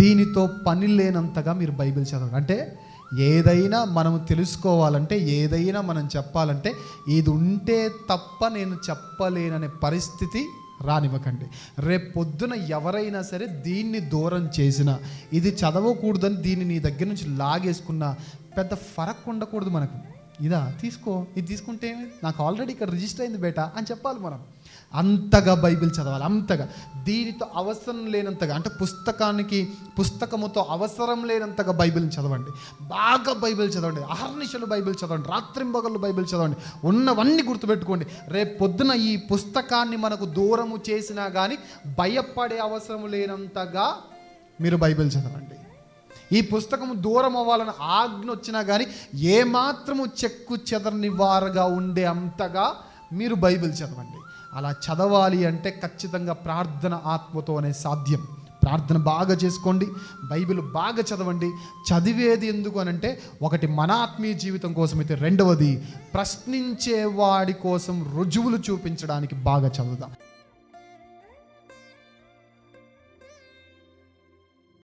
దీనితో పని లేనంతగా మీరు బైబిల్ చదవండి అంటే ఏదైనా మనం తెలుసుకోవాలంటే ఏదైనా మనం చెప్పాలంటే ఇది ఉంటే తప్ప నేను చెప్పలేననే పరిస్థితి రానివ్వకండి. రేపు పొద్దున ఎవరైనా సరే దీన్ని దూరం చేసినా ఇది చదవకూడదని దీన్ని నీ దగ్గర నుంచి లాగేసుకున్న పెద్ద ఫరక్ ఉండకూడదు మనకు. ఇదా తీసుకో ఇది తీసుకుంటే నాకు ఆల్రెడీ ఇక్కడ రిజిస్టర్ అయింది బేటా అని చెప్పాలి మనం. అంతగా బైబిల్ చదవాలి అంతగా. దీనితో అవసరం లేనంతగా అంటే పుస్తకానికి పుస్తకముతో అవసరం లేనంతగా బైబిల్ని చదవండి. బాగా బైబిల్ చదవండి అహర్నిశలు బైబిల్ చదవండి రాత్రింబగళ్ళు బైబిల్ చదవండి ఉన్నవన్నీ గుర్తుపెట్టుకోండి. రేపు పొద్దున ఈ పుస్తకాన్ని మనకు దూరము చేసినా కానీ భయపడే అవసరం లేనంతగా మీరు బైబిల్ చదవండి. ఈ పుస్తకం దూరం అవ్వాలని ఆజ్ఞ వచ్చినా కానీ ఏమాత్రము చెక్కు చెదరని వారుగా ఉండే అంతగా మీరు బైబిల్ చదవండి. అలా చదవాలి అంటే ఖచ్చితంగా ప్రార్థన ఆత్మతోనే సాధ్యం. ప్రార్థన బాగా చేసుకోండి బైబిల్ బాగా చదవండి. చదివేది ఎందుకు అనంటే ఒకటి మన ఆత్మీయ జీవితం కోసం అయితే రెండవది ప్రశ్నించే వాడి కోసం రుజువులు చూపించడానికి బాగా చదువుదాం.